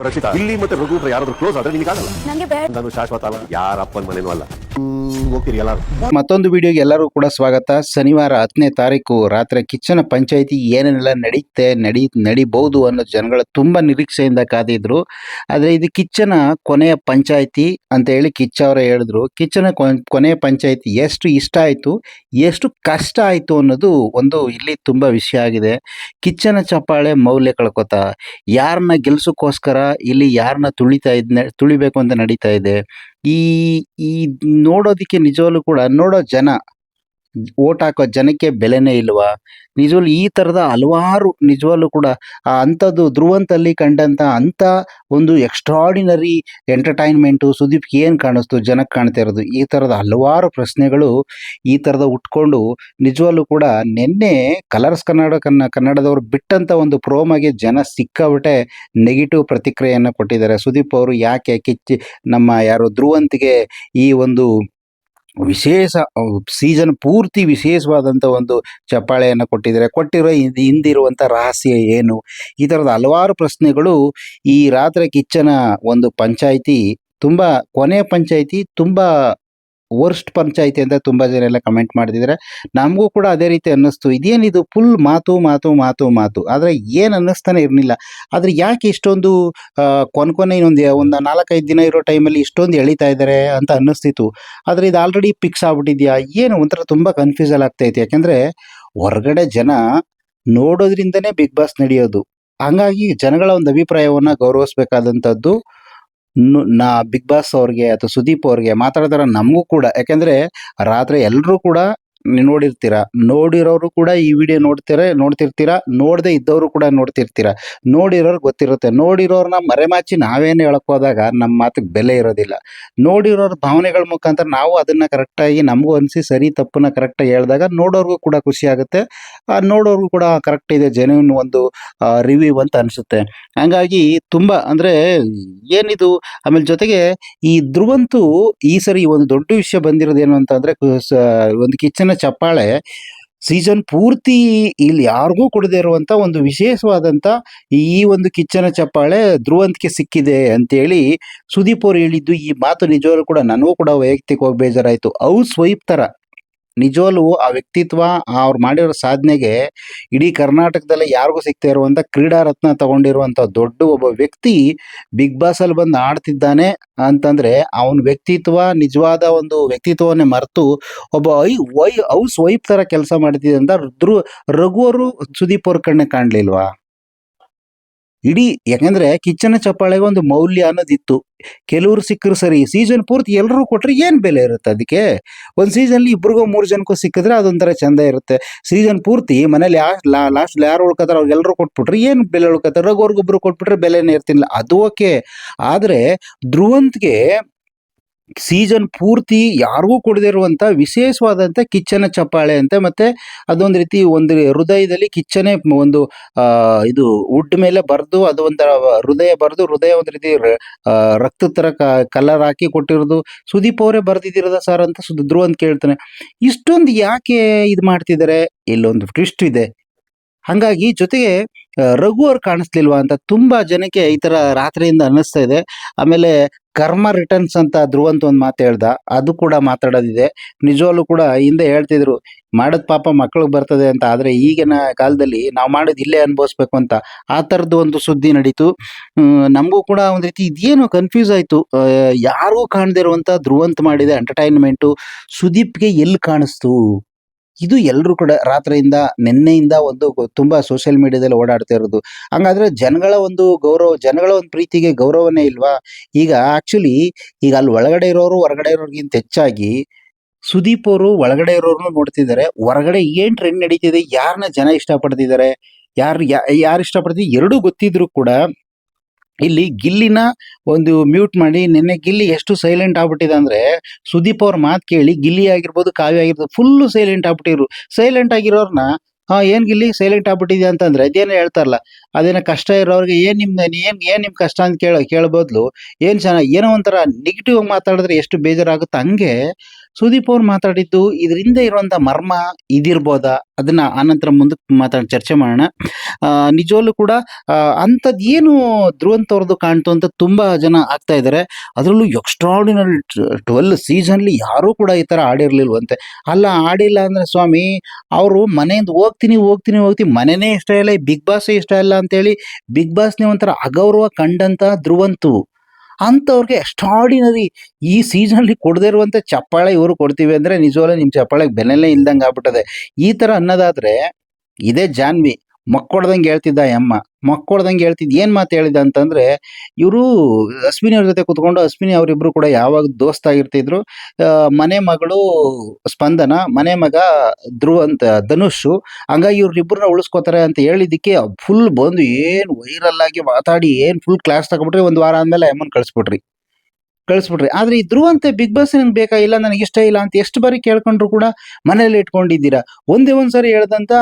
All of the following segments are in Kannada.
ರಕ್ಷಿತಾ ಇಲ್ಲಿ ಮತ್ತೆ ರಘು ಯಾರಾದ್ರೂ ಕ್ಲೋಸ್ ಆದ್ರೆ ನಿನಗಾಗಲ್ಲ ನನಗೆ ಬೇಡ. ನಾನು ಶಾಶ್ವತ ಅಲ್ಲ ಯಾರ ಅಪ್ಪನ ಮನೇನೂ ಅಲ್ಲ. ಮತ್ತೊಂದು ವಿಡಿಯೋಗೆ ಎಲ್ಲರೂ ಕೂಡ ಸ್ವಾಗತ. ಶನಿವಾರ ಹತ್ತನೇ ತಾರೀಕು ರಾತ್ರಿ ಕಿಚ್ಚನ ಪಂಚಾಯಿತಿ ಏನೇನೆಲ್ಲ ನಡೆಯುತ್ತೆ ನಡಿ, ನಡಿಬಹುದು ಅನ್ನೋ ಜನಗಳ ತುಂಬ ನಿರೀಕ್ಷೆಯಿಂದ ಕಾದಿದ್ರು. ಆದರೆ ಇದು ಕಿಚ್ಚನ ಕೊನೆಯ ಪಂಚಾಯಿತಿ ಅಂತ ಹೇಳಿ ಕಿಚ್ಚ ಅವರೇ ಹೇಳಿದ್ರು. ಕಿಚ್ಚನ ಕೊನ್- ಕೊನೆಯ ಪಂಚಾಯಿತಿ ಎಷ್ಟು ಇಷ್ಟ ಆಯಿತು, ಎಷ್ಟು ಕಷ್ಟ ಆಯಿತು ಅನ್ನೋದು ಒಂದು ಇಲ್ಲಿ ತುಂಬ ವಿಷಯ ಆಗಿದೆ. ಕಿಚ್ಚನ ಚಪ್ಪಾಳೆ ಮೌಲ್ಯ ಕಳ್ಕೊತ ಯಾರನ್ನ ಗೆಲ್ಸೋಕ್ಕೋಸ್ಕರ ಇಲ್ಲಿ ಯಾರನ್ನ ತುಳಿತಾ ಇದ್ ತುಳಿಬೇಕು ಅಂತ ನಡೀತಾ ಇದೆ. ಈ ಈ ನೋಡೋದಕ್ಕೆ ನಿಜವಾಗ್ಲೂ ಕೂಡ ನೋಡೋ ಜನ ಓಟ್ ಹಾಕೋ ಜನಕ್ಕೆ ಬೆಲೆನೇ ಇಲ್ವಾ? ನಿಜವಾಗ್ಲೂ ಈ ತರದ ಹಲವಾರು ನಿಜವಾಗ್ಲೂ ಕೂಡ ಆ ಅಂಥದ್ದು ಧ್ರುವಂತಲ್ಲಿ ಕಂಡಂತ ಅಂತ ಒಂದು ಎಕ್ಸ್ಟ್ರಾಡಿನರಿ ಎಂಟರ್ಟೈನ್ಮೆಂಟು ಸುದೀಪ್ ಏನು ಕಾಣಿಸ್ತು ಜನಕ್ಕೆ ಕಾಣ್ತಾ ಇರೋದು? ಈ ಥರದ ಹಲವಾರು ಪ್ರಶ್ನೆಗಳು ಈ ಥರದ ಉಟ್ಕೊಂಡು ನಿಜವಾಗ್ಲೂ ಕೂಡ ನಿನ್ನೆ ಕಲರ್ಸ್ ಕನ್ನಡ ಕನ್ನ ಕನ್ನಡದವ್ರು ಬಿಟ್ಟಂಥ ಒಂದು ಪ್ರೋಮಗೆ ಜನ ಸಿಕ್ಕಾಬಿಟ್ಟೆ ನೆಗೆಟಿವ್ ಪ್ರತಿಕ್ರಿಯೆಯನ್ನು ಕೊಟ್ಟಿದ್ದಾರೆ. ಸುದೀಪ್ ಅವರು ಯಾಕೆ ಕಿಚ್ಚಿ ನಮ್ಮ ಯಾರು ಧ್ರುವಂತಿಗೆ ಈ ಒಂದು ವಿಶೇಷ ಸೀಸನ್ ಪೂರ್ತಿ ವಿಶೇಷವಾದಂಥ ಒಂದು ಚಪ್ಪಾಳೆಯನ್ನು ಕೊಟ್ಟಿದ್ದಾರೆ. ಕೊಟ್ಟಿರೋ ಹಿಂದ್- ಹಿಂದಿರುವಂಥ ರಹಸ್ಯ ಏನು? ಈ ಥರದ ಹಲವಾರು ಪ್ರಶ್ನೆಗಳು ಈ ರಾತ್ರಿ ಕಿಚ್ಚನ ಒಂದು ಪಂಚಾಯಿತಿ, ತುಂಬ ಕೊನೆಯ ಪಂಚಾಯಿತಿ, ತುಂಬ ವರ್ಸ್ಟ್ ಪಂಚಾಯಿತಿ ಅಂತ ತುಂಬ ಜನ ಎಲ್ಲ ಕಮೆಂಟ್ ಮಾಡಿದ್ದಾರೆ ನಮಗೂ ಕೂಡ ಅದೇ ರೀತಿ ಅನ್ನಿಸ್ತು. ಇದೇನಿದು ಫುಲ್ ಮಾತು ಮಾತು ಮಾತು ಮಾತು. ಆದರೆ ಏನು ಅನ್ನಿಸ್ತಾನೆ ಇರಲಿಲ್ಲ. ಆದರೆ ಯಾಕೆ ಇಷ್ಟೊಂದು ಕೊನೆ ಇನ್ನೊಂದು ಒಂದು ನಾಲ್ಕೈದು ದಿನ ಇರೋ ಟೈಮಲ್ಲಿ ಇಷ್ಟೊಂದು ಎಳಿತಾ ಇದ್ದಾರೆ ಅಂತ ಅನ್ನಿಸ್ತಿತ್ತು. ಆದರೆ ಇದು ಆಲ್ರೆಡಿ ಫಿಕ್ಸ್ ಆಗ್ಬಿಟ್ಟಿದ್ಯಾ? ಏನು? ಒಂಥರ ತುಂಬ ಕನ್ಫ್ಯೂಸಲ್ ಆಗ್ತಾಯಿತ್ತು ಯಾಕೆಂದರೆ ಹೊರಗಡೆ ಜನ ನೋಡೋದ್ರಿಂದನೇ ಬಿಗ್ ಬಾಸ್ ನಡೆಯೋದು. ಹಂಗಾಗಿ ಜನಗಳ ಒಂದು ಅಭಿಪ್ರಾಯವನ್ನು ಗೌರವಿಸ್ಬೇಕಾದಂಥದ್ದು ನು- ಬಿಗ್ ಬಾಸ್ ಅವ್ರಿಗೆ ಅಥವಾ ಸುದೀಪ್ ಅವ್ರಿಗೆ ಮಾತಾಡ್ತಾರೆ ನಮಗೂ ಕೂಡ ಯಾಕೆಂದರೆ ರಾತ್ರಿ ಎಲ್ಲರೂ ಕೂಡ ನೋಡಿರ್ತೀರ? ನೋಡಿರೋರು ಕೂಡ ಈ ವಿಡಿಯೋ ನೋಡ್ತಾರೆ, ನೋಡ್ತಿರ್ತೀರಾ? ನೋಡದೆ ಇದ್ದವರು ಕೂಡ ನೋಡ್ತಿರ್ತೀರಾ? ನೋಡಿರೋರು ಗೊತ್ತಿರುತ್ತೆ. ನೋಡಿರೋರ್ನ ಮರೆಮಾಚಿ ನಾವೇನು ಹೇಳಕ್ ಹೋದಾಗ ನಮ್ಮ ಮಾತಿಗೆ ಬೆಲೆ ಇರೋದಿಲ್ಲ. ನೋಡಿರೋರ ಭಾವನೆಗಳ ಮುಖಾಂತರ ನಾವು ಅದನ್ನ ಕರೆಕ್ಟಾಗಿ ನಮಗೂ ಅನಿಸಿ ಸರಿ ತಪ್ಪನ್ನ ಕರೆಕ್ಟಾಗಿ ಹೇಳಿದಾಗ ನೋಡೋರ್ಗೂ ಕೂಡ ಖುಷಿ ಆಗುತ್ತೆ. ಆ ನೋಡೋರ್ಗೂ ಕೂಡ ಕರೆಕ್ಟ್ ಇದೆ ಜೆನ್ಯೂನ್ ಒಂದು ರಿವ್ಯೂ ಅಂತ ಅನಿಸುತ್ತೆ. ಹಂಗಾಗಿ ತುಂಬ ಅಂದರೆ ಏನಿದು? ಆಮೇಲೆ ಜೊತೆಗೆ ಈ ಧ್ರುವಂತೂ ಈ ಸರಿ ಒಂದು ದೊಡ್ಡ ವಿಷಯ ಬಂದಿರೋದು ಅಂತ ಅಂದರೆ ಒಂದು ಸ- ಒಂದು ಚಪ್ಪಾಳೆ ಸೀಸನ್ ಪೂರ್ತಿ ಇಲ್ಲಿ ಯಾರಿಗೂ ಕೊಡದೇ ಇರುವಂತ ಒಂದು ವಿಶೇಷವಾದಂತ ಈ ಒಂದು ಕಿಚ್ಚನ ಚಪ್ಪಾಳೆ ಧ್ರುವಂತಿಕೆ ಸಿಕ್ಕಿದೆ ಅಂತೇಳಿ ಸುದೀಪ್ ಅವ್ರು ಹೇಳಿದ್ದು ಈ ಮಾತು ನಿಜವಾಗ್ಲೂ ಕೂಡ ನನಗೂ ಕೂಡ ವೈಯಕ್ತಿಕವಾಗಿ ಬೇಜಾರಾಯಿತು. ಹೌಸ್ ವೈಫ್ ತರ. ನಿಜವಾಗ್ಲೂ ಆ ವ್ಯಕ್ತಿತ್ವ ಅವ್ರು ಮಾಡಿರೋ ಸಾಧನೆಗೆ ಇಡೀ ಕರ್ನಾಟಕದಲ್ಲೇ ಯಾರಿಗೂ ಸಿಗ್ತಾ ಇರುವಂತ ಕ್ರೀಡಾ ರತ್ನ ತಗೊಂಡಿರುವಂತ ದೊಡ್ಡ ಒಬ್ಬ ವ್ಯಕ್ತಿ ಬಿಗ್ ಬಾಸ್ ಅಲ್ಲಿ ಬಂದು ಆಡ್ತಿದ್ದಾನೆ ಅಂತಂದ್ರೆ ಅವನ ವ್ಯಕ್ತಿತ್ವ, ನಿಜವಾದ ಒಂದು ವ್ಯಕ್ತಿತ್ವವನ್ನೇ ಮರೆತು ಒಬ್ಬ ಐ, ವೈ, ಹೌಸ್ ವೈಫ್ ತರ ಕೆಲಸ ಮಾಡ್ತಿದೆ ಅಂತ ರಘುವರು ರಘು ಅವರು ಸುದೀಪ್ ಅವ್ರ ಕಣ್ಣೆ ಕಾಣ್ಲಿಲ್ವಾ? ಇಡೀ ಯಾಕಂದ್ರೆ ಕಿಚ್ಚನ ಚಪ್ಪಾಳೆಗೆ ಒಂದು ಮೌಲ್ಯ ಅನ್ನೋದಿತ್ತು. ಕೆಲವರು ಸಿಕ್ಕರು ಸರಿ ಸೀಸನ್ ಪೂರ್ತಿ ಎಲ್ಲರೂ ಕೊಟ್ರೆ ಏನ್ ಬೆಲೆ ಇರುತ್ತೆ ಅದಕ್ಕೆ? ಒಂದು ಸೀಸನ್ಲಿ ಇಬ್ರಿಗೋ ಮೂರು ಜನಕ್ಕೂ ಸಿಕ್ಕಿದ್ರೆ ಅದೊಂಥರ ಚಂದ ಇರುತ್ತೆ. ಸೀಸನ್ ಪೂರ್ತಿ ಮನೇಲಿ ಯಾ ಲಾಸ್ಟ್ ಯಾರು ಉಳ್ಕೋತಾರೆ ಅವ್ರಿಗೆಲ್ಲರೂ ಕೊಟ್ಬಿಟ್ರೆ ಏನು ಬೆಲೆ ಉಳ್ಕೋತಾರೆ ಅವ್ರಿಗೊಬ್ರು ಕೊಟ್ಬಿಟ್ರೆ ಬೆಲೆನೇ ಇರ್ತಿಲ್ಲ. ಅದು ಓಕೆ. ಆದ್ರೆ ಧ್ರುವಂತ್ಗೆ ಸೀಸನ್ ಪೂರ್ತಿ ಯಾರಿಗೂ ಕೊಡದೇ ವಿಶೇಷವಾದಂಥ ಕಿಚ್ಚನ ಚಪ್ಪಾಳೆ ಅಂತೆ, ಮತ್ತೆ ಅದೊಂದು ರೀತಿ ಒಂದು ಹೃದಯದಲ್ಲಿ ಕಿಚ್ಚನೆ ಒಂದು ಇದು ವುಡ್ ಮೇಲೆ ಬರೆದು ಅದು ಒಂಥರ ಹೃದಯ ಬರೆದು ಹೃದಯ ಒಂದು ರೀತಿ ರಕ್ತ ಥರ ಕಲರ್ ಹಾಕಿ ಕೊಟ್ಟಿರೋದು. ಸುದೀಪ್ ಅವರೇ ಬರೆದಿದ್ದಿರೋದ ಸರ್ ಅಂತ ಸುದ್ ಅಂತ ಕೇಳ್ತಾನೆ. ಇಷ್ಟೊಂದು ಯಾಕೆ ಇದು ಮಾಡ್ತಿದ್ದಾರೆ? ಇಲ್ಲೊಂದು ಟ್ವಿಸ್ಟ್ ಇದೆ. ಹಂಗಾಗಿ ಜೊತೆಗೆ ರಘು ಅವ್ರು ಕಾಣಿಸ್ಲಿಲ್ವಾ ಅಂತ ತುಂಬಾ ಜನಕ್ಕೆ ಈ ತರ ರಾತ್ರಿಯಿಂದ ಅನ್ನಿಸ್ತಾ ಇದೆ. ಆಮೇಲೆ ಕರ್ಮ ರಿಟರ್ನ್ಸ್ ಅಂತ ಧ್ರುವಂತ ಒಂದು ಮಾತು ಹೇಳ್ದ, ಅದು ಕೂಡ ಮಾತಾಡೋದಿದೆ. ನಿಜವಾಗ್ಲೂ ಕೂಡ ಹಿಂದೆ ಹೇಳ್ತಿದ್ರು, ಮಾಡೋದ್ ಪಾಪ ಮಕ್ಕಳಿಗೆ ಬರ್ತದೆ ಅಂತ, ಆದ್ರೆ ಈಗಿನ ಕಾಲದಲ್ಲಿ ನಾವು ಮಾಡೋದು ಇಲ್ಲೇ ಅನುಭವಿಸ್ಬೇಕು ಅಂತ. ಆ ಥರದ್ದು ಒಂದು ಸುದ್ದಿ ನಡೀತು. ನಮಗೂ ಕೂಡ ಒಂದು ರೀತಿ ಇದೇನು ಕನ್ಫ್ಯೂಸ್ ಆಯ್ತು. ಯಾರಿಗೂ ಕಾಣದೇ ಇರುವಂತ ಧ್ರುವಂತ್ ಮಾಡಿದ ಎಂಟರ್ಟೈನ್ಮೆಂಟು ಸುದೀಪ್ಗೆ ಎಲ್ಲಿ ಕಾಣಿಸ್ತು? ಇದು ಎಲ್ಲರೂ ಕೂಡ ರಾತ್ರಿಯಿಂದ ನಿನ್ನೆಯಿಂದ ಒಂದು ತುಂಬಾ ಸೋಷಿಯಲ್ ಮೀಡಿಯಾದಲ್ಲಿ ಓಡಾಡ್ತಾ ಇರೋದು. ಹಂಗಾದ್ರೆ ಜನಗಳ ಒಂದು ಗೌರವ, ಜನಗಳ ಒಂದು ಪ್ರೀತಿಗೆ ಗೌರವನೇ ಇಲ್ವಾ? ಈಗ ಆಕ್ಚುಲಿ ಈಗ ಅಲ್ಲಿ ಒಳಗಡೆ ಇರೋರು, ಹೊರಗಡೆ ಇರೋರ್ಗಿಂತ ಹೆಚ್ಚಾಗಿ ಸುದೀಪ್ ಅವರು ಒಳಗಡೆ ಇರೋರ್ನು ನೋಡ್ತಿದ್ದಾರೆ. ಹೊರಗಡೆ ಏನ್ ಟ್ರೆಂಡ್ ನಡೀತಿದೆ ಯಾರನ್ನ ಜನ ಇಷ್ಟಪಡ್ತಿದ್ದಾರೆ, ಯಾರು ಯಾರು ಇಷ್ಟಪಡ್ತಿದ್ದಾರೆ, ಎರಡೂ ಗೊತ್ತಿದ್ರು ಕೂಡ ಇಲ್ಲಿ ಗಿಲ್ಲಿನ ಒಂದು ಮ್ಯೂಟ್ ಮಾಡಿ ನಿನ್ನೆ ಗಿಲ್ಲಿ ಎಷ್ಟು ಸೈಲೆಂಟ್ ಆಗ್ಬಿಟ್ಟಿದೆ ಅಂದ್ರೆ ಸುದೀಪ್ ಅವ್ರ ಮಾತು ಕೇಳಿ ಗಿಲ್ಲಿ ಆಗಿರ್ಬೋದು, ಕಾವ್ಯ ಆಗಿರ್ಬೋದು ಫುಲ್ಲು ಸೈಲೆಂಟ್ ಆಗ್ಬಿಟ್ಟಿರು ಸೈಲೆಂಟ್ ಆಗಿರೋರ್ನ, ಹಾ, ಏನ್ ಗಿಲ್ಲಿ? ಸೈಲೆಂಟ್ ಆಗ್ಬಿಟ್ಟಿದೆ ಅಂತಂದ್ರೆ ಅದೇನೋ ಹೇಳ್ತಾರಲ್ಲ, ಅದೇನೋ ಕಷ್ಟ ಇರೋರ್ಗೆ, ಏನ್ ನಿಮ್, ಏನ್ ಏನ್ ನಿಮ್ ಕಷ್ಟ ಅಂತ ಕೇಳ ಕೇಳ್ಬೋದ್ಲು ಬದ್ಲು, ಏನ್ ಚೆನ್ನಾಗಿ, ಏನೋ ಒಂಥರ ನೆಗೆಟಿವ್ ಆಗಿ ಮಾತಾಡಿದ್ರೆ ಎಷ್ಟು ಬೇಜಾರಾಗುತ್ತೆ? ಹಂಗೆ ಸುದೀಪ್ ಅವ್ರು ಮಾತಾಡಿದ್ದು ಇದರಿಂದ ಇರುವಂತ ಮರ್ಮ ಇದಿರ್ಬೋದಾ? ಅದನ್ನ ಆನಂತರ ಮುಂದಕ್ಕೆ ಮಾತಾಡ ಚರ್ಚೆ ಮಾಡೋಣ. ಆ, ನಿಜವಾಗ್ಲೂ ಕೂಡ ಅಂಥದ್ದು ಏನು ಧ್ರುವಂತ ಅವ್ರದ್ದು ಕಾಣ್ತು ಅಂತ ತುಂಬಾ ಜನ ಆಗ್ತಾ ಇದ್ದಾರೆ ಅದರಲ್ಲೂ ಎಕ್ಸ್ಟ್ರಾರ್ಡಿನರಿ ಟ್ವೆಲ್ ಸೀಸನ್ಲಿ ಯಾರೂ ಕೂಡ ಈ ಥರ ಆಡಿರ್ಲಿಲ್ವಂತೆ. ಅಲ್ಲ ಆಡಿಲ್ಲ ಅಂದ್ರೆ ಸ್ವಾಮಿ ಅವರು ಮನೆಯಿಂದ ಹೋಗ್ತೀನಿ ಹೋಗ್ತೀನಿ ಹೋಗ್ತೀನಿ ಮನೆನೇ ಇಷ್ಟ ಇಲ್ಲ ಬಿಗ್ ಬಾಸ್ ಇಷ್ಟ ಇಲ್ಲ ಅಂತೇಳಿ ಬಿಗ್ ಬಾಸ್ನೇ ಒಂಥರ ಅಗೌರವ ಕಂಡಂತ ಧ್ರುವಂತು. ಅಂಥವ್ರಿಗೆ ಎಕ್ಸ್ಟ್ರಾರ್ಡಿನರಿ ಈ ಸೀಸನಲ್ಲಿ ಕೊಡದೇ ಇರುವಂಥ ಚಪ್ಪಾಳೆ ಇವರು ಕೊಡ್ತೀವಿ ಅಂದರೆ ನಿಜವಾಗ್ಲೂ ನಿಮ್ಮ ಚಪ್ಪಾಳೆಗೆ ಬೆಲೆನೇ ಇಲ್ದಂಗೆ ಆಗ್ಬಿಟ್ಟದೆ. ಈ ಥರ ಅನ್ನೋದಾದರೆ ಇದೇ ಜಾನ್ವಿ. ಮಕ್ಕೊಡ್ದಂಗೆ ಹೇಳ್ತಿದ್ದ ಯಮ್ಮ ಮಕ್ಕೊಡ್ದಂಗೆ ಹೇಳ್ತಿದ್ ಏನ್ ಮಾತು ಹೇಳಿದ ಅಂತಂದ್ರೆ, ಇವರು ಅಶ್ವಿನಿ ಅವ್ರ ಜೊತೆ ಕುತ್ಕೊಂಡು ಅಶ್ವಿನಿ ಅವರಿಬ್ರು ಕೂಡ ಯಾವಾಗ ದೋಸ್ತ ಆಗಿರ್ತಿದ್ರು. ಮನೆ ಮಗಳು ಸ್ಪಂದನ, ಮನೆ ಮಗ ಧ್ರುವ ಅಂತ, ಧನುಷ್. ಹಂಗಾಗಿ ಇವ್ರಿಬ್ರನ್ನ ಉಳಿಸ್ಕೋತಾರೆ ಅಂತ ಹೇಳಿದ್ದಕ್ಕೆ ಫುಲ್ ಬಂದು ಏನ್ ವೈರಲ್ ಆಗಿ ಮಾತಾಡಿ, ಏನ್ ಫುಲ್ ಕ್ಲಾಸ್ ತಗೊಬಿಟ್ರಿ ಒಂದ್ ವಾರ ಆದ್ಮೇಲೆ ಅಮ್ಮನ್ ಕಳಿಸ್ಬಿಟ್ರಿ. ಕಳಿಸ್ಬಿಟ್ರಿ. ಆದ್ರೆ ಈ ಧ್ರುವಂತೆ ಬಿಗ್ ಬಾಸ್ ಬೇಕಾ? ಬೇಕಾಗಿಲ್ಲ ನನಗೆ ಇಷ್ಟ ಇಲ್ಲ ಅಂತ ಎಷ್ಟು ಬಾರಿ ಕೇಳ್ಕೊಂಡ್ರು ಕೂಡ ಮನೇಲಿ ಇಟ್ಕೊಂಡಿದ್ದೀರಾ? ಒಂದೇ ಒಂದ್ಸರಿ ಹೇಳ್ದಂತ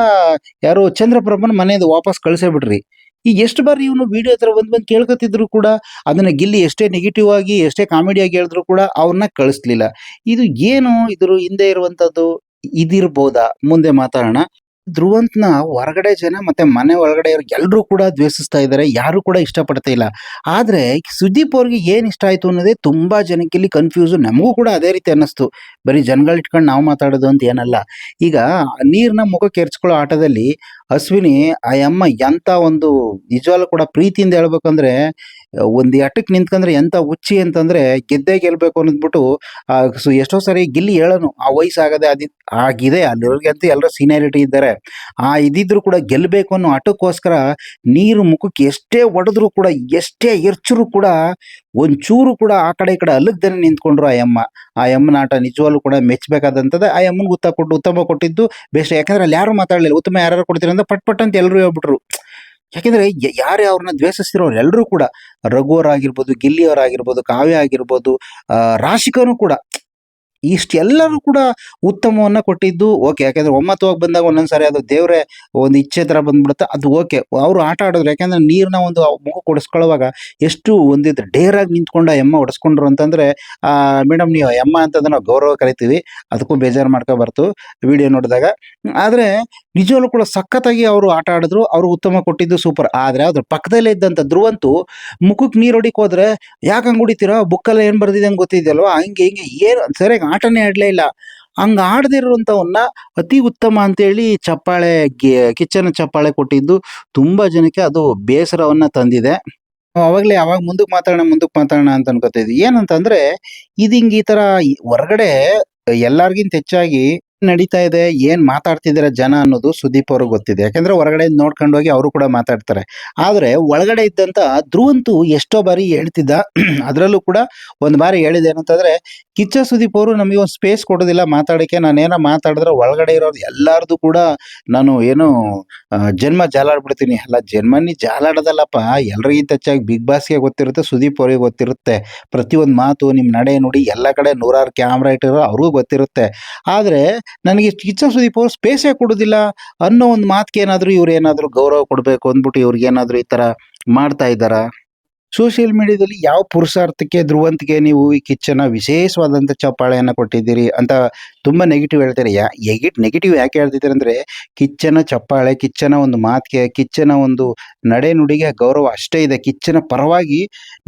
ಯಾರು ಚಂದ್ರಪ್ರಭನ್ ಮನೆಯಿಂದ ವಾಪಸ್ ಕಳಿಸೇ ಈ ಎಷ್ಟು ಬಾರಿ ಇವನು ವಿಡಿಯೋ ಹತ್ರ ಬಂದ್ ಬಂದು ಕೇಳ್ಕೊತಿದ್ರು ಕೂಡ ಅದನ್ನ ಗಿಲ್ಲಿ ಎಷ್ಟೇ ನೆಗೆಟಿವ್ ಆಗಿ, ಎಷ್ಟೇ ಕಾಮಿಡಿಯಾಗಿ ಹೇಳಿದ್ರು ಕೂಡ ಅವ್ರನ್ನ ಕಳಿಸ್ಲಿಲ್ಲ. ಇದು ಏನು? ಇದ್ರ ಹಿಂದೆ ಇರುವಂತದ್ದು ಇದಿರ್ಬೋದಾ? ಮುಂದೆ ಮಾತಾಡೋಣ. ಧ್ರುವಂತ್ನ ಹೊರಗಡೆ ಜನ ಮತ್ತೆ ಮನೆ ಒಳಗಡೆ ಎಲ್ಲರೂ ಕೂಡ ದ್ವೇಷಿಸ್ತಾ ಇದ್ದಾರೆ ಯಾರು ಕೂಡ ಇಷ್ಟಪಡ್ತಾ ಇಲ್ಲ. ಆದ್ರೆ ಸುದೀಪ್ ಅವ್ರಿಗೆ ಏನ್ ಇಷ್ಟ ಆಯ್ತು ಅನ್ನೋದೇ ತುಂಬಾ ಜನಕ್ಕೆ ಇಲ್ಲಿ ಕನ್ಫ್ಯೂಸ್ ನಮಗೂ ಕೂಡ ಅದೇ ರೀತಿ ಅನ್ನಿಸ್ತು. ಬರೀ ಜನಗಳು ಇಟ್ಕೊಂಡು ನಾವು ಮಾತಾಡೋದು ಅಂತ ಏನಲ್ಲ. ಈಗ ನೀರ್ನ ಮುಖಕ್ಕೆ ಕೆರ್ಚ್ಕೊಳ್ಳೋ ಆಟದಲ್ಲಿ ಅಶ್ವಿನಿ, ಆ ಅಮ್ಮ ಎಂತ ಒಂದು ನಿಜವಾಗ್ಲೂ ಕೂಡ ಪ್ರೀತಿಯಿಂದ ಹೇಳ್ಬೇಕಂದ್ರೆ ಒಂದ್ ಎಟಕ್ ನಿಂತ್ಕೊಂಡ್ರೆ ಎಂತ ಹುಚ್ಚಿ ಅಂತಂದ್ರೆ ಗೆದ್ದೇ ಗೆಲ್ಬೇಕು ಅನ್ಬಿಟ್ಟು ಆ, ಸೊ ಎಷ್ಟೋ ಸರಿ ಗಿಲ್ಲಿ ಹೇಳೋನು ಆ ವಯಸ್ಸಾಗದೆ ಅದಿ ಆಗಿದೆ ಅಂತ ಎಲ್ಲರೂ ಸೀನಿಯಾರಿಟಿ ಇದ್ದಾರೆ. ಆ ಇದಿದ್ರು ಕೂಡ ಗೆಲ್ಲಬೇಕು ಅನ್ನೋ ಆಟಕ್ಕೋಸ್ಕರ ನೀರು ಮುಖಕ್ಕೆ ಎಷ್ಟೇ ಒಡೆದ್ರು ಕೂಡ ಎಷ್ಟೇ ಎರ್ಚರು ಕೂಡ ಒಂಚೂರು ಕೂಡ ಆ ಕಡೆ ಈ ಕಡೆ ಅಲ್ಲಗ್ದೇನೆ ನಿಂತ್ಕೊಂಡ್ರು ಆ ಯಮ್ಮ ಆ ಯಮ್ಮನ ಆಟ ನಿಜವಾಗ್ಲೂ ಕೂಡ ಮೆಚ್ಚಬೇಕಾದಂಥದ್ದು ಆ ಯಮ್ಮನ ಉತ್ತ ಕೊಟ್ಟು ಉತ್ತಮ ಕೊಟ್ಟಿದ್ದು ಬೆಸ್ಟ್. ಯಾಕಂದ್ರೆ ಅಲ್ಲಿ ಯಾರು ಮಾತಾಡಲಿಲ್ಲ ಉತ್ತಮ ಯಾರು ಕೊಡ್ತೀರ ಅಂತ ಪಟ್ ಪಟ್ ಅಂತ ಎಲ್ಲರೂ ಹೇಳ್ಬಿಟ್ರು. ಯಾಕೆಂದ್ರೆ ಯಾರೇ ಅವ್ರನ್ನ ದ್ವೇಷಿಸ್ತಿರೋರು ಎಲ್ಲರೂ ಕೂಡ ರಘು ಗಿಲ್ಲಿಯವರಾಗಿರ್ಬೋದು ಕಾವ್ಯ ಆಗಿರ್ಬೋದು ರಾಶಿಕನು ಕೂಡ ಇಷ್ಟೆಲ್ಲರೂ ಕೂಡ ಉತ್ತಮವನ್ನ ಕೊಟ್ಟಿದ್ದು, ಓಕೆ, ಯಾಕಂದ್ರೆ ಒಮ್ಮತವಾಗಿ ಬಂದಾಗ ಒಂದೊಂದ್ಸರಿ ಅದು ದೇವರೇ ಒಂದು ಇಚ್ಛೆ ತರ ಬಂದ್ಬಿಡುತ್ತೆ, ಅದು ಓಕೆ. ಅವರು ಆಟ ಆಡಿದ್ರು ಯಾಕಂದ್ರೆ ನೀರ್ನ ಒಂದು ಮುಖ ಕೊಡಿಸ್ಕೊಳ್ಳುವಾಗ ಎಷ್ಟು ಒಂದಿದ್ರು ಡೇರ್ ಆಗಿ ನಿಂತ್ಕೊಂಡು ಎಮ್ಮ ಹೊಡೆಸ್ಕೊಂಡ್ರು ಅಂತಂದ್ರೆ, ಆ, ಮೇಡಮ್, ನೀವು ಎಮ್ಮ ಅಂತಂದ್ರೆ ನಾವು ಗೌರವ ಕರಿತೀವಿ, ಅದಕ್ಕೂ ಬೇಜಾರು ಮಾಡ್ಕೊ ಬರ್ತು ವಿಡಿಯೋ ನೋಡಿದಾಗ. ಆದ್ರೆ ನಿಜವಾಗ್ಲೂ ಕೂಡ ಸಖತ್ತಾಗಿ ಅವರು ಆಟ ಆಡಿದ್ರು, ಅವರು ಉತ್ತಮ ಕೊಟ್ಟಿದ್ದು ಸೂಪರ್. ಆದ್ರೆ ಅದ್ರ ಪಕ್ಕದಲ್ಲೇ ಇದ್ದಂತ ಧ್ರುವಂತು ಮುಖಕ್ಕೆ ನೀರು ಹೊಡಿಕೋದ್ರೆ ಯಾಕೆ ಹಂಗೆ ಹೊಡಿತೀರಾ? ಬುಕ್ಕಲ್ಲಿ ಏನ್ ಬರ್ದಿದೆ ಅಂತ ಗೊತ್ತಿದೆಯಲ್ವಾ? ಹಂಗೆ, ಹಿಂಗೆ, ಏನು ಸರಿಯಾಗಿ ಆಟನೇ ಆಡಲೇ ಇಲ್ಲ. ಹಂಗ ಆಡದಿರುವಂತವನ್ನ ಅತಿ ಉತ್ತಮ ಅಂತೇಳಿ ಚಪ್ಪಾಳೆ ಕಿಚನ್ ಚಪ್ಪಾಳೆ ಕೊಟ್ಟಿದ್ದು ತುಂಬಾ ಜನಕ್ಕೆ ಅದು ಬೇಸರವನ್ನ ತಂದಿದೆ. ಅವಾಗಲೇ ಅವಾಗ ಮುಂದಕ್ಕೆ ಮಾತಾಡೋಣ ಮುಂದಕ್ಕೆ ಮಾತಾಡೋಣ ಅಂತ ಅನ್ಕೋತಿದ್ವಿ ಏನಂತಂದ್ರೆ, ಇದು ಹಿಂಗ್ ಈ ತರ ಹೊರಗಡೆ ಎಲ್ಲಾರ್ಗಿಂತ ಹೆಚ್ಚಾಗಿ ನಡೀತಾ ಇದೆ, ಏನ್ ಮಾತಾಡ್ತಿದ್ದೀರಾ ಜನ ಅನ್ನೋದು ಸುದೀಪ್ ಅವ್ರಿಗೆ ಗೊತ್ತಿದೆ. ಯಾಕಂದ್ರೆ ಹೊರಗಡೆ ನೋಡ್ಕೊಂಡು ಹೋಗಿ ಅವರು ಕೂಡ ಮಾತಾಡ್ತಾರೆ. ಆದ್ರೆ ಒಳಗಡೆ ಇದ್ದಂತ ಧ್ರುವಂತು ಎಷ್ಟೋ ಬಾರಿ ಹೇಳ್ತಿದ್ದ. ಅದರಲ್ಲೂ ಕೂಡ ಒಂದ್ ಬಾರಿ ಹೇಳಿದೆ ಏನಂತಂದ್ರೆ, ಕಿಚ್ಚ ಸುದೀಪ್ ಅವರು ನಮಗೆ ಒಂದು ಸ್ಪೇಸ್ ಕೊಡೋದಿಲ್ಲ ಮಾತಾಡಕ್ಕೆ. ನಾನೇನೋ ಮಾತಾಡಿದ್ರೆ ಒಳಗಡೆ ಇರೋದು ಎಲ್ಲಾರ್ದು ಕೂಡ ನಾನು ಏನು ಜನ್ಮ ಜಾಲಾಡ್ಬಿಡ್ತೀನಿ. ಅಲ್ಲ, ಜನ್ಮನಿ ಜಾಲಾಡೋದಲ್ಲಪ್ಪ. ಎಲ್ರಿಗಿಂತ ಹೆಚ್ಚಾಗಿ ಬಿಗ್ ಬಾಸ್ಗೆ ಗೊತ್ತಿರುತ್ತೆ, ಸುದೀಪ್ ಅವ್ರಿಗೆ ಗೊತ್ತಿರುತ್ತೆ. ಪ್ರತಿಯೊಂದು ಮಾತು ನಿಮ್ಮ ನಡೆ ನೋಡಿ ಎಲ್ಲ ಕಡೆ ನೂರಾರು ಕ್ಯಾಮ್ರಾ ಇಟ್ಟಿರೋ ಅವ್ರಿಗೂ ಗೊತ್ತಿರುತ್ತೆ. ಆದರೆ ನನಗೆ ಕಿಚ್ಚ ಸುದೀಪ್ ಅವರು ಸ್ಪೇಸೇ ಕೊಡೋದಿಲ್ಲ ಅನ್ನೋ ಒಂದು ಮಾತಿಗೆ ಏನಾದರೂ ಇವ್ರು ಏನಾದರೂ ಗೌರವ ಕೊಡಬೇಕು ಅಂದ್ಬಿಟ್ಟು ಇವ್ರಿಗೆ ಏನಾದರೂ ಈ ಥರ ಮಾಡ್ತಾ ಇದ್ದಾರಾ? ಸೋಷಿಯಲ್ ಮೀಡಿಯಾದಲ್ಲಿ ಯಾವ ಪುರುಷಾರ್ಥಕ್ಕೆ ಧ್ರುವಂತಿಗೆ ನೀವು ಈ ಕಿಚ್ಚನ ವಿಶೇಷವಾದಂಥ ಚಪ್ಪಾಳೆಯನ್ನು ಕೊಟ್ಟಿದ್ದೀರಿ ಅಂತ ತುಂಬ ನೆಗೆಟಿವ್ ಹೇಳ್ತಾರೆ. ಯಾ ಎಗಿಟ್ ನೆಗೆಟಿವ್ ಯಾಕೆ ಹೇಳ್ತಿದ್ದಾರೆ ಅಂದರೆ ಕಿಚ್ಚನ ಚಪ್ಪಾಳೆ, ಕಿಚ್ಚನ ಒಂದು ಮಾತಿಗೆ, ಕಿಚ್ಚನ ಒಂದು ನಡೆ ನುಡಿಗೆ ಗೌರವ ಅಷ್ಟೇ ಇದೆ. ಕಿಚ್ಚನ ಪರವಾಗಿ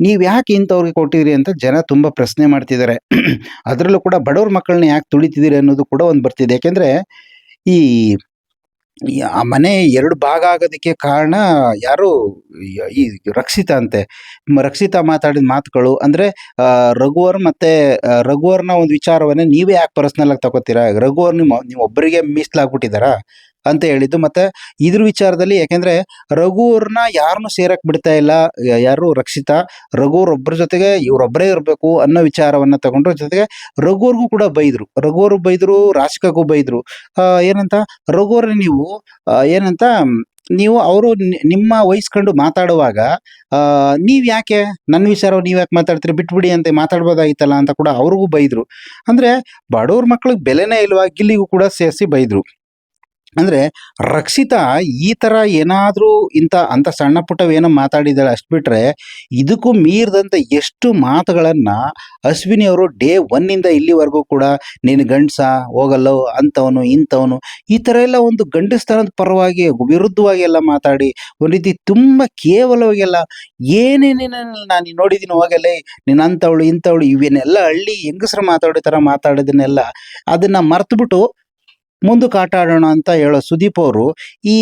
ನೀವು ಯಾಕೆ ಇಂಥವ್ರಿಗೆ ಕೊಟ್ಟಿದ್ರಿ ಅಂತ ಜನ ತುಂಬ ಪ್ರಶ್ನೆ ಮಾಡ್ತಿದ್ದಾರೆ. ಅದರಲ್ಲೂ ಕೂಡ ಬಡವ್ರ ಮಕ್ಕಳನ್ನ ಯಾಕೆ ತುಳಿತಿದ್ದೀರಿ ಅನ್ನೋದು ಕೂಡ ಒಂದು ಬರ್ತಿದೆ. ಯಾಕೆಂದರೆ ಈ ಈ ಆ ಮನೆ ಎರಡು ಭಾಗ ಆಗೋದಕ್ಕೆ ಕಾರಣ ಯಾರು ಈ- ರಕ್ಷಿತ ಅಂತೆ. ರಕ್ಷಿತ ಮಾತಾಡಿದ ಮಾತುಗಳು ಅಂದರೆ ರಘುವರ್ ಮತ್ತು ರಘುವರ್ನ ಒಂದು ವಿಚಾರವನ್ನೇ ನೀವೇ ಯಾಕೆ ಪರ್ಸ್ನಲ್ ಆಗಿ ತಗೋತೀರಾ? ರಘುವರ್ ನಿಮ್ಮ ನೀವು ಒಬ್ಬರಿಗೆ ಮೀಸಲಾಗ್ಬಿಟ್ಟಿದಾರಾ ಅಂತ ಹೇಳಿದ್ದು. ಮತ್ತೆ ಇದ್ರ ವಿಚಾರದಲ್ಲಿ ಯಾಕೆಂದ್ರೆ ರಘುವರ್ನ ಯಾರನ್ನು ಸೇರಕ್ ಬಿಡ್ತಾ ಇಲ್ಲ. ಯಾರು ರಕ್ಷಿತಾ ರಘುವರ್ ಒಬ್ಬರ ಜೊತೆಗೆ ಇವ್ರೊಬ್ಬರೇ ಇರಬೇಕು ಅನ್ನೋ ವಿಚಾರವನ್ನ ತಗೊಂಡ್ರು. ಜೊತೆಗೆ ರಘುವರ್ಗೂ ಕೂಡ ಬೈದ್ರು. ರಘುವರು ಬೈದ್ರು ರಾಶಿಕಗೂ ಬೈದ್ರು. ಏನಂತ ರಘುವರ್ ನೀವು ಏನಂತ ನೀವು ಅವರು ನಿಮ್ಮ ವಹಿಸ್ಕೊಂಡು ಮಾತಾಡುವಾಗ ನೀವ್ ಯಾಕೆ ನನ್ನ ವಿಚಾರ ನೀವು ಯಾಕೆ ಮಾತಾಡ್ತೀರಿ? ಬಿಟ್ಬಿಡಿ ಅಂತ ಮಾತಾಡ್ಬೋದಾಗಿತ್ತಲ್ಲ ಅಂತ ಕೂಡ ಅವ್ರಿಗೂ ಬೈದ್ರು. ಅಂದ್ರೆ ಬಡವ್ರ ಮಕ್ಳಿಗೆ ಬೆಲೆನೇ ಇಲ್ವಾ? ಗಿಲ್ಲಿಗೂ ಕೂಡ ಸೇರಿಸಿ ಬೈದ್ರು. ಅಂದರೆ ರಕ್ಷಿತಾ ಈ ಥರ ಏನಾದರೂ ಇಂಥ ಅಂಥ ಸಣ್ಣ ಪುಟ್ಟವೇನೋ ಮಾತಾಡಿದ್ದಾಳೆ ಅಷ್ಟು ಬಿಟ್ಟರೆ ಇದಕ್ಕೂ ಮೀರಿದಂಥ ಎಷ್ಟು ಮಾತುಗಳನ್ನು ಅಶ್ವಿನಿ ಅವರು ಡೇ ಒನ್ನಿಂದ ಇಲ್ಲಿವರೆಗೂ ಕೂಡ ನೀನು ಗಂಡಸ ಹೋಗಲ್ಲೋ ಅಂಥವನು ಇಂಥವನು ಈ ಥರ ಎಲ್ಲ ಒಂದು ಗಂಡಸ್ತನದ ಪರವಾಗಿ ವಿರುದ್ಧವಾಗಿ ಎಲ್ಲ ಮಾತಾಡಿ ಒಂದು ರೀತಿ ತುಂಬ ಕೇವಲವಾಗಿ ಎಲ್ಲ ಏನೇನೇನ ನಾನು ನೋಡಿದ್ದೀನಿ ಹೋಗಲೇ ನೀನು ಅಂಥವಳು ಇಂಥವಳು ಇವನ್ನೆಲ್ಲ ಹಳ್ಳಿ ಹೆಂಗಸ್ರು ಮಾತಾಡೋ ಥರ ಮಾತಾಡೋದನ್ನೆಲ್ಲ ಅದನ್ನು ಮರ್ತುಬಿಟ್ಟು ಮುಂದಕ್ಕೆ ಆಟ ಆಡೋಣ ಅಂತ ಹೇಳೋ ಸುದೀಪ್ ಅವರು ಈ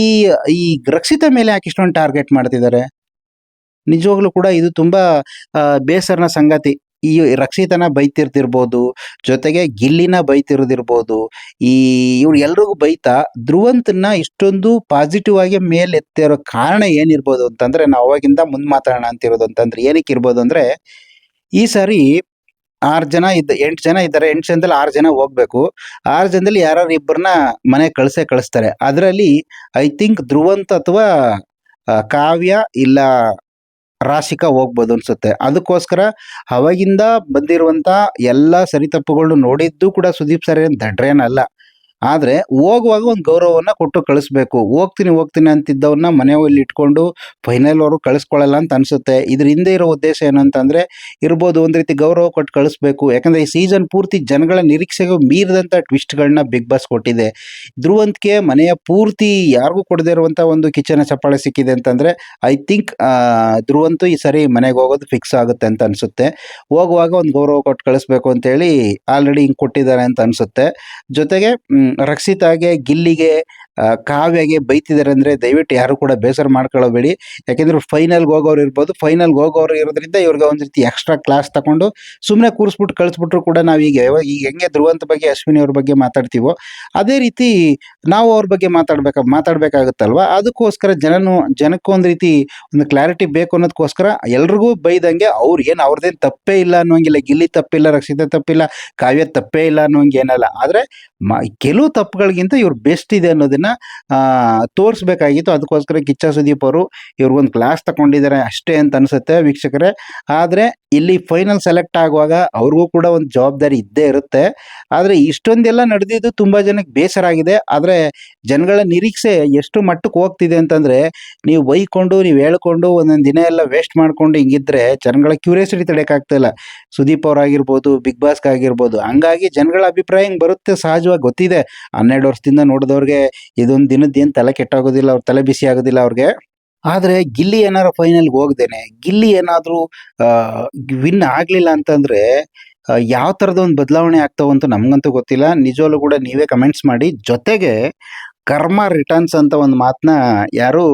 ಈ ರಕ್ಷಿತ ಮೇಲೆ ಯಾಕೆ ಇಷ್ಟೊಂದು ಟಾರ್ಗೆಟ್ ಮಾಡ್ತಿದ್ದಾರೆ? ನಿಜವಾಗ್ಲೂ ಕೂಡ ಇದು ತುಂಬಾ ಬೇಸರನ ಸಂಗತಿ. ಈ ರಕ್ಷಿತನ ಬೈತಿರ್ತಿರ್ಬೋದು, ಜೊತೆಗೆ ಗಿಲ್ಲಿನ ಬೈತಿರೋದಿರ್ಬೋದು, ಈ ಇವ್ರು ಎಲ್ರಿಗೂ ಬೈತಾ, ಧ್ರುವಂತನ ಇಷ್ಟೊಂದು ಪಾಸಿಟಿವ್ ಆಗಿ ಮೇಲೆ ಎತ್ತಿರೋ ಕಾರಣ ಏನಿರ್ಬೋದು ಅಂತಂದ್ರೆ ನಾವು ಅವಾಗಿಂದ ಮುಂದೆ ಮಾತಾಡೋಣ ಅಂತಿರೋದು ಅಂತಂದ್ರೆ ಏನಕ್ಕೆ ಇರ್ಬೋದು ಅಂದ್ರೆ, ಈ ಸಾರಿ ಆರು ಜನ ಇದ್ದ, ಎಂಟ್ ಜನ ಇದ್ದಾರೆ, ಎಂಟ್ ಜನದಲ್ಲಿ ಆರ್ ಜನ ಹೋಗ್ಬೇಕು. ಆರ್ ಜನದಲ್ಲಿ ಯಾರು ಇಬ್ಬರನ್ನ ಮನೆ ಕಳ್ಸೇ ಕಳಿಸ್ತಾರೆ. ಅದರಲ್ಲಿ ಐ ಥಿಂಕ್ ಧ್ರುವಂತ್ ಅಥವಾ ಕಾವ್ಯ ಇಲ್ಲ ರಾಶಿಕ ಹೋಗ್ಬೋದು ಅನ್ಸುತ್ತೆ. ಅದಕ್ಕೋಸ್ಕರ ಅವಾಗಿಂದ ಬಂದಿರುವಂತ ಎಲ್ಲ ಸರಿ ತಪ್ಪುಗಳು ನೋಡಿದ್ದು ಕೂಡ ಸುದೀಪ್ ಸರ್ ಏನ್ ದಡ್ರೇನಲ್ಲ. ಆದ್ರೆ ಹೋಗುವಾಗ ಒಂದು ಗೌರವವನ್ನು ಕೊಟ್ಟು ಕಳಿಸ್ಬೇಕು. ಹೋಗ್ತೀನಿ ಹೋಗ್ತೀನಿ ಅಂತಿದ್ದವನ್ನ ಮನೆಯಲ್ಲಿ ಇಟ್ಕೊಂಡು ಫೈನಲ್ ಅವರು ಕಳಿಸ್ಕೊಳ್ಳಲ್ಲ ಅಂತ ಅನ್ಸುತ್ತೆ. ಇದ್ರ ಹಿಂದೆ ಇರೋ ಉದ್ದೇಶ ಏನು ಅಂತಂದ್ರೆ ಇರ್ಬೋದು ಒಂದ್ ರೀತಿ ಗೌರವ ಕೊಟ್ಟು ಕಳಿಸ್ಬೇಕು. ಯಾಕಂದ್ರೆ ಈ ಸೀಸನ್ ಪೂರ್ತಿ ಜನಗಳ ನಿರೀಕ್ಷೆಗೂ ಮೀರಿದಂತ ಟ್ವಿಸ್ಟ್ಗಳನ್ನ ಬಿಗ್ ಬಾಸ್ ಕೊಟ್ಟಿದೆ. ಧ್ರುವಂತ್ಗೆ ಮನೆಯ ಪೂರ್ತಿ ಯಾರಿಗೂ ಕೊಡದೇ ಇರುವಂಥ ಒಂದು ಕಿಚನ ಚಪ್ಪಾಳೆ ಸಿಕ್ಕಿದೆ ಅಂತಂದ್ರೆ ಐ ಥಿಂಕ್ ಧ್ರುವಂತು ಈ ಸರಿ ಮನೆಗೆ ಹೋಗೋದು ಫಿಕ್ಸ್ ಆಗುತ್ತೆ ಅಂತ ಅನ್ಸುತ್ತೆ. ಹೋಗುವಾಗ ಒಂದು ಗೌರವ ಕೊಟ್ಟು ಕಳಿಸ್ಬೇಕು ಅಂತೇಳಿ ಆಲ್ರೆಡಿ ಹಿಂಗೆ ಕೊಟ್ಟಿದ್ದಾರೆ ಅಂತ ಅನ್ಸುತ್ತೆ. ಜೊತೆಗೆ ರಕ್ಷಿತಾಗೆ ಗಿಲ್ಲಿಗೆ ಕಾವ್ಯಗೆ ಬೈತಿದ್ದಾರೆ ಅಂದ್ರೆ ದಯವಿಟ್ಟು ಯಾರು ಕೂಡ ಬೇಸರ ಮಾಡ್ಕೊಳ್ಳಬೇಡಿ. ಯಾಕೆಂದ್ರೆ ಫೈನಲ್ ಹೋಗೋರು ಇರ್ಬೋದು. ಫೈನಲ್ ಹೋಗೋರು ಇರೋದ್ರಿಂದ ಇವ್ರಿಗೆ ಒಂದು ರೀತಿ ಎಕ್ಸ್ಟ್ರಾ ಕ್ಲಾಸ್ ತಗೊಂಡು ಸುಮ್ಮನೆ ಕೂರಿಸ್ಬಿಟ್ಟು ಕಳಿಸ್ಬಿಟ್ರು ಕೂಡ ನಾವು ಈಗ ಈಗ ಹೆಂಗೆ ಧ್ರುವಂತ ಬಗ್ಗೆ, ಅಶ್ವಿನಿ ಅವ್ರ ಬಗ್ಗೆ ಮಾತಾಡ್ತೀವೋ, ಅದೇ ರೀತಿ ನಾವು ಅವ್ರ ಬಗ್ಗೆ ಮಾತಾಡ್ಬೇಕು, ಮಾತಾಡ್ಬೇಕಾಗುತ್ತಲ್ವಾ? ಅದಕ್ಕೋಸ್ಕರ ಜನನು, ಜನಕ್ಕೂ ಒಂದ್ ರೀತಿ ಒಂದು ಕ್ಲಾರಿಟಿ ಬೇಕು ಅನ್ನೋದಕ್ಕೋಸ್ಕರ ಎಲ್ರಿಗೂ ಬೈದಂಗೆ ಅವ್ರು ಏನು ಅವ್ರದ್ದೇನು ತಪ್ಪೇ ಇಲ್ಲ ಅನ್ನೋಂಗಿಲ್ಲ, ಗಿಲ್ಲಿ ತಪ್ಪಿಲ್ಲ, ರಕ್ಷಿತ ತಪ್ಪಿಲ್ಲ, ಕಾವ್ಯ ತಪ್ಪೇ ಇಲ್ಲ ಅನ್ನೋಂಗೆ ಏನಲ್ಲ. ಆದರೆ ಕೆಲವು ತಪ್ಪುಗಳಿಗಿಂತ ಇವ್ರು ಬೆಸ್ಟ್ ಇದೆ ಅನ್ನೋದನ್ನ ಆ, ತೋರಿಸ್ಬೇಕಾಗಿತ್ತು. ಅದಕ್ಕೋಸ್ಕರ ಕಿಚ್ಚ ಸುದೀಪ್ ಅವರು ಇವ್ರಿಗೊಂದು ಕ್ಲಾಸ್ ತಗೊಂಡಿದ್ದಾರೆ ಅಷ್ಟೇ ಅಂತ ಅನ್ಸುತ್ತೆ ವೀಕ್ಷಕರೇ. ಆದರೆ ಇಲ್ಲಿ ಫೈನಲ್ ಸೆಲೆಕ್ಟ್ ಆಗುವಾಗ ಅವ್ರಿಗೂ ಕೂಡ ಒಂದು ಜವಾಬ್ದಾರಿ ಇದ್ದೇ ಇರುತ್ತೆ. ಆದರೆ ಇಷ್ಟೊಂದೆಲ್ಲ ನಡೆದಿದ್ದು ತುಂಬಾ ಜನಕ್ಕೆ ಬೇಸರ ಆಗಿದೆ. ಆದರೆ ಜನಗಳ ನಿರೀಕ್ಷೆ ಎಷ್ಟು ಮಟ್ಟಕ್ಕೆ ಹೋಗ್ತಿದೆ ಅಂತಂದ್ರೆ ನೀವು ಬೈಕೊಂಡು ನೀವು ಹೇಳ್ಕೊಂಡು ಒಂದೊಂದು ದಿನ ಎಲ್ಲ ವೇಸ್ಟ್ ಮಾಡ್ಕೊಂಡು ಹಿಂಗಿದ್ರೆ ಜನಗಳ ಕ್ಯೂರಿಯಾಸಿಟಿ ತಡೆಯೋಕ್ಕಾಗ್ತಿಲ್ಲ ಸುದೀಪ್ ಅವರಾಗಿರ್ಬೋದು ಬಿಗ್ ಬಾಸ್ಗೆ ಆಗಿರ್ಬೋದು ಹಂಗಾಗಿ ಜನಗಳ ಅಭಿಪ್ರಾಯ ಹಿಂಗೆ ಬರುತ್ತೆ ಸಹಜವಾಗಿ ಗೊತ್ತಿದೆ. ಹನ್ನೆರಡು ವರ್ಷದಿಂದ ನೋಡಿದವ್ರಿಗೆ ಇದೊಂದು ದಿನದ ಏನು ತಲೆ ಕೆಟ್ಟಾಗೋದಿಲ್ಲ, ಅವ್ರ ತಲೆ ಬಿಸಿ ಆಗೋದಿಲ್ಲ ಅವ್ರಿಗೆ. ಆದರೆ ಗಿಲ್ಲಿ ಏನಾರು ಫೈನಲ್ಗೆ ಹೋಗ್ದೇನೆ. ಗಿಲ್ಲಿ ಏನಾದರೂ ವಿನ್ ಆಗಲಿಲ್ಲ ಅಂತಂದ್ರೆ ಯಾವ ಥರದ ಒಂದು ಬದಲಾವಣೆ ಆಗ್ತಾವಂತ ನಮಗಂತೂ ಗೊತ್ತಿಲ್ಲ. ನಿಜವಾಗ್ಲೂ ಕೂಡ ನೀವೇ ಕಮೆಂಟ್ಸ್ ಮಾಡಿ. ಜೊತೆಗೆ ಕರ್ಮ ರಿಟರ್ನ್ಸ್ ಅಂತ ಒಂದು ಮಾತನ್ನ ಯಾರು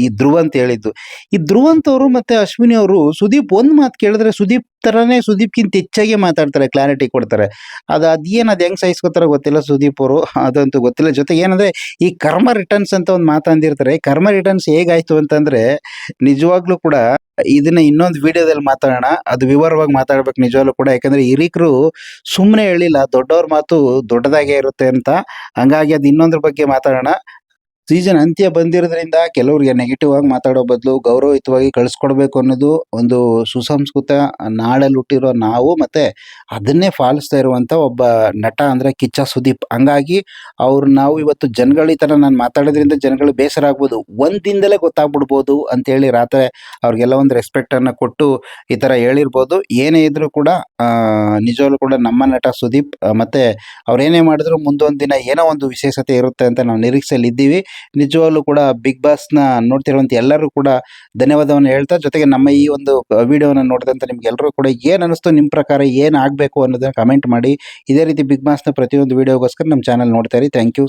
ಈ ಧ್ರುವಂತ್ ಹೇಳಿದ್ದು. ಈ ಧ್ರುವಂತ್ ಅವರು ಮತ್ತೆ ಅಶ್ವಿನಿ ಅವರು ಸುದೀಪ್ ಒಂದು ಮಾತು ಕೇಳಿದ್ರೆ ಸುದೀಪ್ ಥರನೇ ಸುದೀಪ್ಗಿಂತ ಹೆಚ್ಚಾಗಿ ಮಾತಾಡ್ತಾರೆ ಕ್ಲಾರಿಟಿ ಕೊಡ್ತಾರೆ. ಅದು ಅದೇನು ಅದು ಹೆಂಗೆ ಸಹಿಸ್ಕೋತಾರ ಗೊತ್ತಿಲ್ಲ ಸುದೀಪ್ ಅವರು, ಅದಂತೂ ಗೊತ್ತಿಲ್ಲ. ಜೊತೆಗೆ ಏನಂದ್ರೆ ಈ ಕರ್ಮ ರಿಟರ್ನ್ಸ್ ಅಂತ ಒಂದು ಮಾತಂದಿರ್ತಾರೆ ಕರ್ಮ ರಿಟರ್ನ್ಸ್ ಹೇಗಾಯಿತು ಅಂತಂದ್ರೆ ನಿಜವಾಗ್ಲೂ ಕೂಡ ಇದನ್ನ ಇನ್ನೊಂದು ವಿಡಿಯೋದಲ್ಲಿ ಮಾತಾಡೋಣ. ಅದು ವಿವರವಾಗಿ ಮಾತಾಡ್ಬೇಕು ನಿಜವಾಗ್ಲೂ ಕೂಡ. ಯಾಕಂದ್ರೆ ಹಿರಿಕರು ಸುಮ್ಮನೆ ಹೇಳಿಲ್ಲ, ದೊಡ್ಡವ್ರ ಮಾತು ದೊಡ್ಡದಾಗೇ ಇರುತ್ತೆ ಅಂತ. ಹಂಗಾಗಿ ಅದು ಇನ್ನೊಂದ್ರ ಬಗ್ಗೆ ಮಾತಾಡೋಣ. ಸೀಸನ್ ಅಂತ್ಯ ಬಂದಿರೋದ್ರಿಂದ ಕೆಲವ್ರಿಗೆ ನೆಗೆಟಿವ್ ಆಗಿ ಮಾತಾಡೋ ಬದಲು ಗೌರವಯುತವಾಗಿ ಕಳಿಸ್ಕೊಡ್ಬೇಕು ಅನ್ನೋದು ಒಂದು ಸುಸಂಸ್ಕೃತ ನಾಡಲ್ಲಿ ಹುಟ್ಟಿರೋ ನಾವು ಮತ್ತೆ ಅದನ್ನೇ ಪಾಲಿಸ್ತಾ ಇರುವಂತ ಒಬ್ಬ ನಟ ಅಂದ್ರೆ ಕಿಚ್ಚ ಸುದೀಪ್. ಹಂಗಾಗಿ ಅವ್ರು ನಾವು ಇವತ್ತು ಜನಗಳ ಈ ಥರ ನಾನು ಮಾತಾಡೋದ್ರಿಂದ ಜನಗಳು ಬೇಸರ ಆಗ್ಬೋದು. ಒಂದು ದಿನದಲ್ಲೇ ಗೊತ್ತಾಗ್ಬಿಡ್ಬೋದು ಅಂತೇಳಿ ರಾತ್ರಿ ಅವ್ರಿಗೆಲ್ಲ ಒಂದು ರೆಸ್ಪೆಕ್ಟ್ ಅನ್ನ ಕೊಟ್ಟು ಈ ತರ ಹೇಳಿರ್ಬೋದು. ಏನೇ ಇದ್ರೂ ಕೂಡ ನಿಜವಾಗ್ಲೂ ಕೂಡ ನಮ್ಮ ನಟ ಸುದೀಪ್ ಮತ್ತೆ ಅವ್ರು ಏನೇ ಮಾಡಿದ್ರು ಮುಂದೊಂದು ದಿನ ಏನೋ ಒಂದು ವಿಶೇಷತೆ ಇರುತ್ತೆ ಅಂತ ನಾವು ನಿರೀಕ್ಷೆಯಲ್ಲಿ ಇದ್ದೀವಿ ನಿಜವಾಗ್ಲೂ ಕೂಡ ಬಿಗ್ ಬಾಸ್ನ ನೋಡ್ತಿರುವಂತ ಎಲ್ಲರೂ ಕೂಡ ಧನ್ಯವಾದವನ್ನು ಹೇಳ್ತಾ, ಜೊತೆಗೆ ನಮ್ಮ ಈ ಒಂದು ವಿಡಿಯೋನ ನೋಡಿದಂತ ನಿಮ್ಗೆಲ್ಲರೂ ಕೂಡ ಏನ್ ಅನಿಸ್ತು, ನಿಮ್ ಪ್ರಕಾರ ಏನ್ ಆಗ್ಬೇಕು ಅನ್ನೋದನ್ನ ಕಮೆಂಟ್ ಮಾಡಿ. ಇದೇ ರೀತಿ ಬಿಗ್ ಬಾಸ್ನ ಪ್ರತಿಯೊಂದು ವಿಡಿಯೋಗೋಸ್ಕರ ನಮ್ಮ ಚಾನಲ್ ನೋಡ್ತಾ ಇರಿ. Thank you